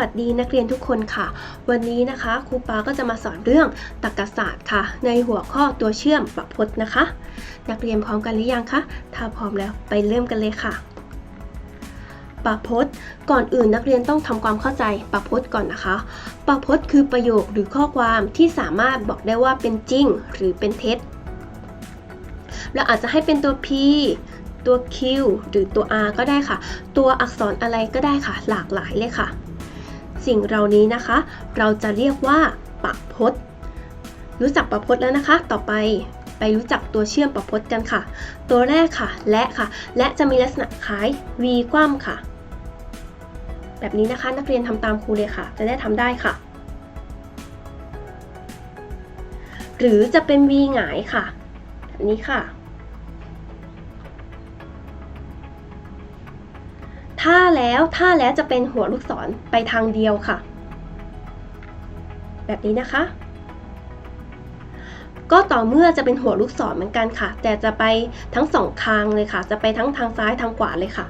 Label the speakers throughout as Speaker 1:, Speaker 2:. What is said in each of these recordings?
Speaker 1: วัสดีนักเรียนทุกคนค่ะ วันนี้นะคะครูปาก็จะมาสอนเรื่องตรรกศาสตร์ค่ะ ในหัวข้อตัวเชื่อมประพจน์นะคะ นักเรียนพร้อมกันหรือยังคะถ้าพร้อมแล้วไปเริ่มกันเลยค่ะประพจน์ ก่อนอื่นนักเรียนต้องทำความเข้าใจประพจน์ก่อนนะคะประพจน์คือประโยคหรือข้อความที่สามารถบอกได้ว่าเป็นจริงหรือเป็นเท็จเราอาจจะให้เป็นตัว P ตัว Q หรือตัว R ก็ได้ค่ะ ตัวอักษรอะไรก็ได้ค่ะ หลากหลายเลยค่ะ สิ่งเหล่านี้นะคะ เราจะเรียกว่าประพจน์รู้จักประพจน์แล้วนะคะ ต่อไปไปรู้จักตัวเชื่อมประพจน์กันค่ะ ตัวแรกค่ะ และค่ะ และจะมีลักษณะคล้าย V คว่ำค่ะ แบบนี้นะคะนักเรียนทำตามครูเลยค่ะ จะได้ทำได้ค่ะ หรือจะเป็น V หงายค่ะ แบบนี้ค่ะ ถ้าแล้วถ้าแล้วจะเป็นหัวลูกศรไปทางเดียวค่ะ แบบนี้นะคะ ก็ต่อเมื่อจะเป็นหัวลูกศรเหมือนกันค่ะ แต่จะไปทั้งสองทางเลยค่ะ จะไปทั้งทางซ้ายทางขวาเลยค่ะ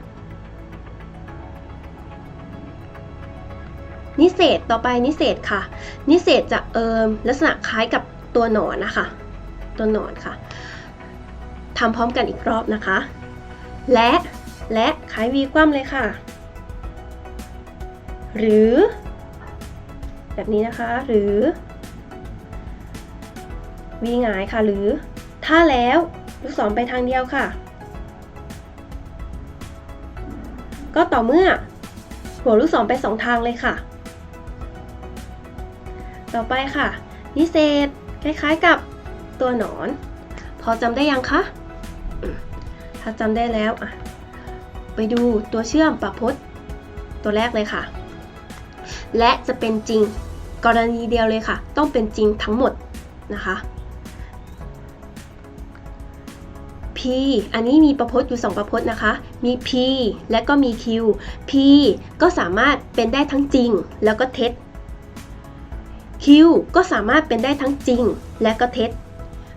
Speaker 1: นิเศษต่อไปนิเศษค่ะ นิเศษจะเอิมลักษณะคล้ายกับตัวหนอนนะคะ ตัวหนอนค่ะทำพร้อมกันอีกรอบนะคะ และ และขายวีคว่ำเลยค่ะ หรือ แบบนี้นะคะ หรือวีหงายค่ะ หรือ ถ้าแล้วลูกศรไปทางเดียวค่ะ ก็ต่อเมื่อ หัวลูกศรไปสองทางเลยค่ะ ต่อไปค่ะ นิเศษคล้ายๆกับตัวหนอน พอจำได้ยังคะ ถ้าจำได้แล้วอะ ไปดูตัวเชื่อมประพจน์ ตัวแรกเลยค่ะ และจะเป็นจริงกรณีเดียวเลยค่ะ ต้องเป็นจริงทั้งหมดนะคะ P อันนี้มีประพจน์อยู่ 2 ประพจน์นะคะ มี P และก็มี Q P ก็สามารถเป็นได้ทั้งจริงแล้วก็เท็จ Q ก็สามารถเป็นได้ทั้งจริงและก็เท็จ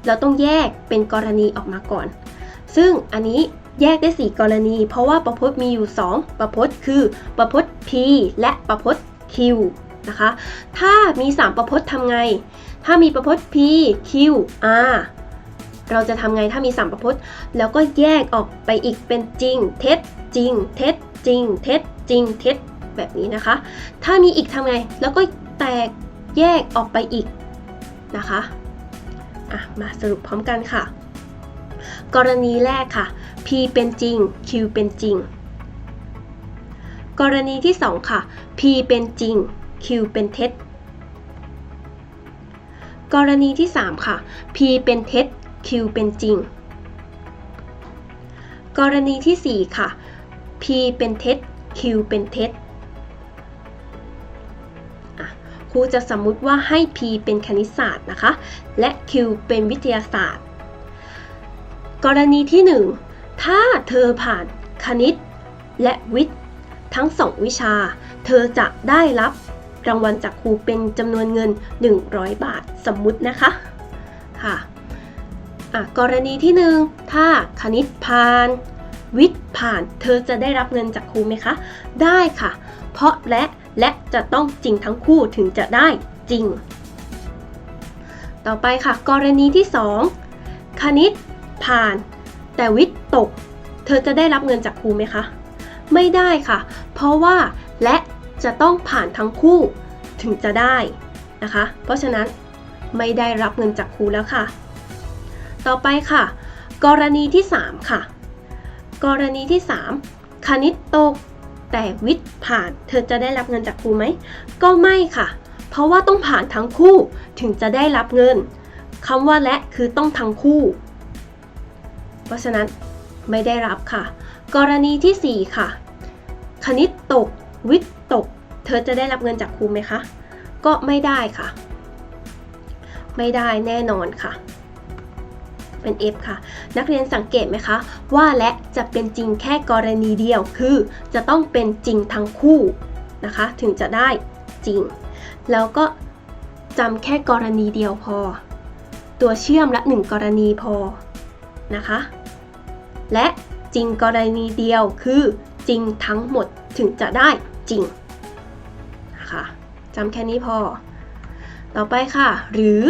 Speaker 1: เราต้องแยกเป็นกรณีออกมาก่อน ซึ่งอันนี้ แยกได้ 4 กรณี เพราะว่าประพจน์มีอยู่ 2 ประพจน์คือประพจน์ P และประพจน์ Q นะคะ ถ้ามี 3 ประพจน์ทำไง ถ้ามีประพจน์ P Q R เราจะทำไงถ้ามี 3 ประพจน์ แล้วก็แยกออกไปอีกเป็นจริง เท็จจริง เท็จจริง เท็จจริง เท็จแบบนี้นะคะ ถ้ามีอีกทำไง แล้วก็แตกแยกออกไปอีกนะคะ อะ มาสรุปพร้อมกันค่ะ กรณีแรกค่ะ P เป็นจริง Q เป็นจริง กรณีที่ 2 ค่ะ P เป็นจริง Q เป็นเท็จ กรณีที่ 3 ค่ะ P เป็นเท็จ Q เป็นจริง กรณีที่ 4 ค่ะ P เป็นเท็จ Q เป็นเท็จครูจะสมมุติว่าให้ P เป็นคณิตศาสตร์นะคะ และ Q เป็นวิทยาศาสตร์ กรณีที่ 1 ถ้าเธอผ่านคณิต และวิทย์ ทั้ง 2 วิชา เธอจะได้รับรางวัลจากครูเป็นจำนวนเงิน 100 บาทสมมุตินะคะค่ะอะกรณีที่ 1 ถ้าคณิตผ่าน วิทย์ผ่าน เธอจะได้รับเงินจากครูไหมคะ ได้ค่ะ เพราะและและจะต้องจริงทั้งคู่ถึงจะได้จริง ต่อไปค่ะ กรณีที่ 2 คณิต ผ่าน แต่วิทย์ตก เธอจะได้รับเงินจากครูไหมคะ ไม่ได้ค่ะ เพราะว่าและจะต้องผ่านทั้งคู่ถึงจะได้นะคะ เพราะฉะนั้นไม่ได้รับเงินจากครูแล้วค่ะ ต่อไปค่ะ กรณีที่ 3 ค่ะ กรณีที่ 3 คณิตตก แต่วิทย์ผ่าน เธอจะได้รับเงินจากครูไหม ก็ไม่ค่ะ เพราะว่าต้องผ่านทั้งคู่ถึงจะได้รับเงินคำว่าและคือต้องทั้งคู่ เพราะฉะนั้นไม่ได้รับค่ะ กรณีที่ 4 ค่ะ คณิตตก วิทย์ตก เธอจะได้รับเงินจากครูไหมคะ ก็ไม่ได้ค่ะ ไม่ได้แน่นอนค่ะ เป็น F ค่ะ นักเรียนสังเกตไหมคะ ว่าและจะเป็นจริงแค่กรณีเดียวคือ จะต้องเป็นจริงทั้งคู่นะคะ ถึงจะได้จริง แล้วก็จำแค่กรณีเดียวพอ ตัวเชื่อมละ1กรณีพอ นะคะ และจริงกรณีเดียวคือจริงทั้งหมดถึงจะได้จริงนะคะจำแค่นี้พอ ต่อไปค่ะ หรือ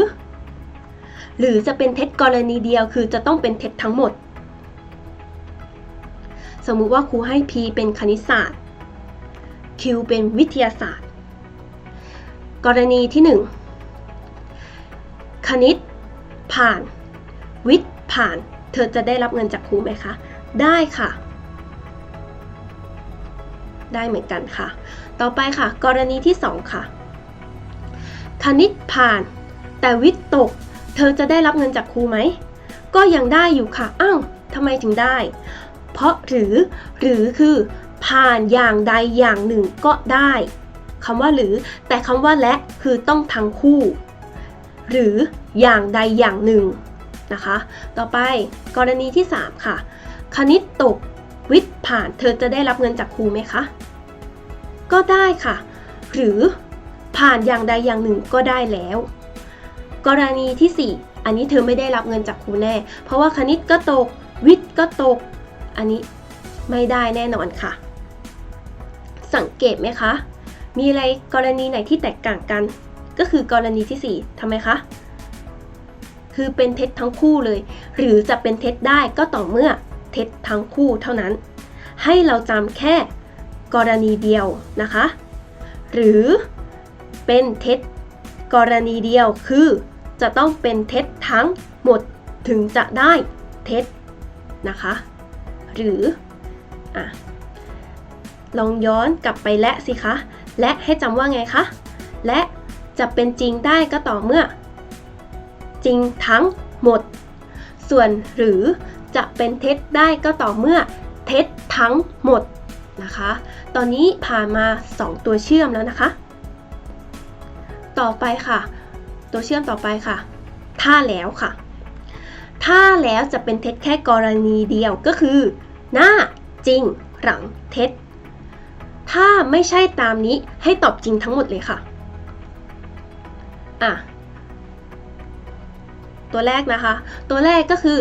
Speaker 1: หรือจะเป็นเท็จกรณีเดียวคือจะต้องเป็นเท็จทั้งหมด สมมุติว่าครูให้ P เป็นคณิตศาสตร์ Q เป็นวิทยาศาสตร์ กรณีที่ 1 คณิตผ่าน วิทย์ผ่าน เธอจะได้รับเงินจากครูไหมคะ ได้ค่ะ ได้เหมือนกันค่ะ ต่อไปค่ะ กรณีที่ 2 ค่ะ คณิตผ่าน แต่วิทย์ตก เธอจะได้รับเงินจากครูไหม ก็ยังได้อยู่ค่ะ อ้าวทำไมถึงได้ เพราะหรือ หรือคือผ่านอย่างใดอย่างหนึ่งก็ได้คำว่าหรือ แต่คำว่าและคือต้องทั้งคู่ หรืออย่างใดอย่างหนึ่ง นะคะ ต่อไปกรณีที่ 3 ค่ะ คณิตตกวิทย์ผ่านเธอจะได้รับเงินจากครูไหมคะ ก็ได้ค่ะ หรือผ่านอย่างใดอย่างหนึ่งก็ได้แล้ว กรณีที่ 4 อันนี้เธอไม่ได้รับเงินจากครูแน่ เพราะว่าคณิตก็ตก วิทย์ก็ตก อันนี้ไม่ได้แน่นอนค่ะ สังเกตไหมคะ มีอะไรกรณีไหนที่แตกต่างกัน ก็คือกรณีที่ 4ทำไมคะ คือเป็นเท็จทั้งคู่เลย หรือจะเป็นเท็จได้ก็ต่อเมื่อเท็จทั้งคู่เท่านั้น ให้เราจำแค่กรณีเดียวนะคะ หรือเป็นเท็จกรณีเดียวคือ จะต้องเป็นเท็จทั้งหมดถึงจะได้เท็จนะคะ หรืออะลองย้อนกลับไปและสิคะ และให้จำว่าไงคะ และจะเป็นจริงได้ก็ต่อเมื่อ จริงทั้งหมด ส่วนหรือจะเป็นเท็จได้ก็ต่อเมื่อเท็จทั้งหมดนะคะ ตอนนี้ผ่านมา 2 ตัวเชื่อมแล้วนะคะ ต่อไปค่ะ ตัวเชื่อมต่อไปค่ะ ถ้าแล้วค่ะ ถ้าแล้วจะเป็นเท็จแค่กรณีเดียวก็คือ หน้าจริงหลังเท็จ ถ้าไม่ใช่ตามนี้ให้ตอบจริงทั้งหมดเลยค่ะ อะ ตัวแรกนะคะ ตัวแรกก็คือ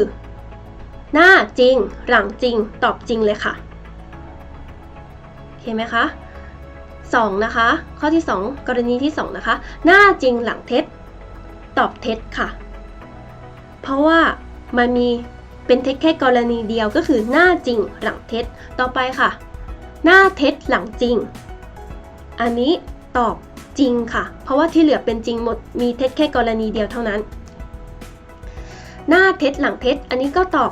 Speaker 1: หน้าจริง หลังจริง ตอบจริงเลยค่ะโอเคไหมคะ2นะคะ ข้อที่ 2 กรณีที่ 2 นะคะ หน้าจริงหลังเท็จ ตอบเท็จค่ะ เพราะว่ามันมีเป็นเท็จแค่กรณีเดียวก็คือหน้าจริงหลังเท็จ ต่อไปค่ะ หน้าเท็จหลังจริง อันนี้ตอบจริงค่ะ เพราะว่าที่เหลือเป็นจริงหมด มีเท็จแค่กรณีเดียวเท่านั้น หน้าเท็จหลังเท็จอันนี้ก็ตอบ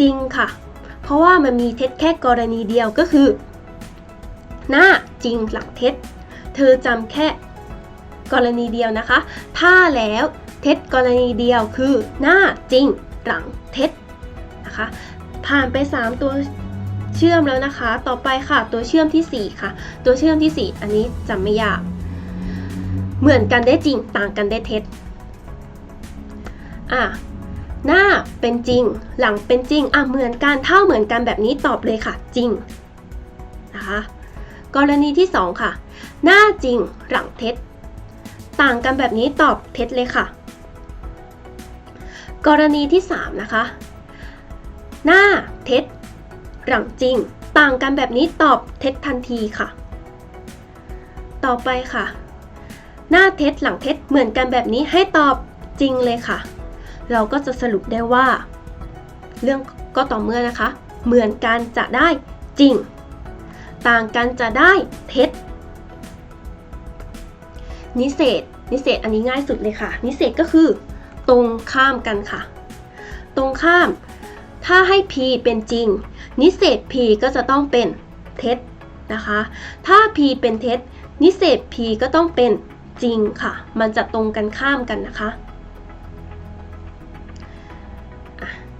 Speaker 1: จริงค่ะ เพราะว่ามันมีเท็จแค่กรณีเดียวก็คือ หน้าจริงหลังเท็จ เธอจำแค่กรณีเดียวนะคะ ถ้าแล้วเท็จกรณีเดียวคือ หน้าจริงหลังเท็จนะคะ ผ่านไป 3 ตัวเชื่อมแล้วนะคะ ต่อไปค่ะตัวเชื่อมทีสี่4 ค่ะ ตัวเชื่อมที่ 4 อันนี้จำไม่ยาก เหมือนกันได้จริงต่างกันได้เท็จ อะหน้าเป็นจริง หลังเป็นจริงอะเหมือนกันเท่าเหมือนกันแบบนี้ตอบเลยค่ะ จริงนะคะกรณีที่ 2 ค่ะ หน้าจริงหลังเท็จ ต่างกันแบบนี้ตอบเท็จเลยค่ะ กรณีที่ 3 นะคะ หน้าเท็จ หลังจริง ต่างกันแบบนี้ตอบเท็จทันทีค่ะ ต่อไปค่ะ หน้าเท็จหลังเท็จเหมือนกันแบบนี้ให้ตอบจริงเลยค่ะ เราก็จะสรุปได้ว่า เรื่องก็ต่อเมื่อนะคะ เหมือนกันจะได้จริง ต่างกันจะได้เท็จ นิเศษ นิเศษอันนี้ง่ายสุดเลยค่ะ นิเศษก็คือ ตรงข้ามกันค่ะ ตรงข้าม ถ้าให้ p เป็นจริง นิเศษ p ก็จะต้องเป็นเท็จนะคะ ถ้า p เป็นเท็จ นิเศษ p ก็ต้องเป็นจริงค่ะ มันจะตรงกันข้ามกันนะคะ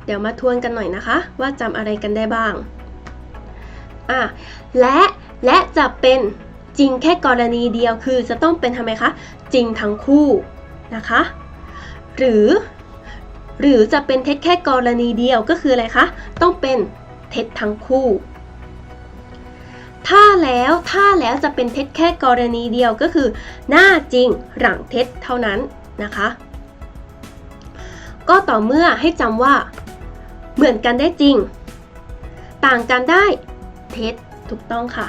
Speaker 1: เดี๋ยวมาทวนกันหน่อยนะคะ ว่าจำอะไรกันได้บ้าง อะ และและจะเป็นจริงแค่กรณีเดียวคือจะต้องเป็นทำไมคะ จริงทั้งคู่นะคะ หรือ หรือจะเป็นเท็จแค่กรณีเดียวก็คืออะไรคะ ต้องเป็นเท็จทั้งคู่ ถ้าแล้วถ้าแล้วจะเป็นเท็จแค่กรณีเดียวก็คือ หน้าจริงหลังเท็จเท่านั้นนะคะ ก็ต่อเมื่อให้จำว่า เหมือนกันได้จริง ต่างกันได้เท็จถูกต้องค่ะ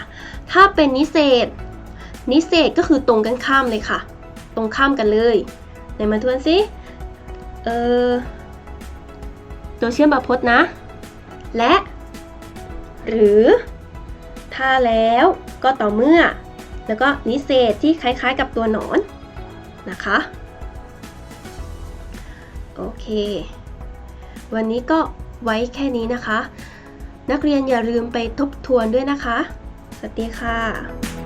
Speaker 1: ถ้าเป็นนิเศษ นิเศษก็คือตรงกันข้ามเลยค่ะ ตรงข้ามกันเลยไหนมาทวนสิเออตัวเชื่อมประพจน์นะ และ หรือ ถ้าแล้วก็ต่อเมื่อ แล้วก็นิเศษที่คล้ายๆกับตัวหนอนนะคะ โอเค วันนี้ก็ ไว้แค่นี้นะคะ นักเรียนอย่าลืมไปทบทวนด้วยนะคะ สวัสดีค่ะ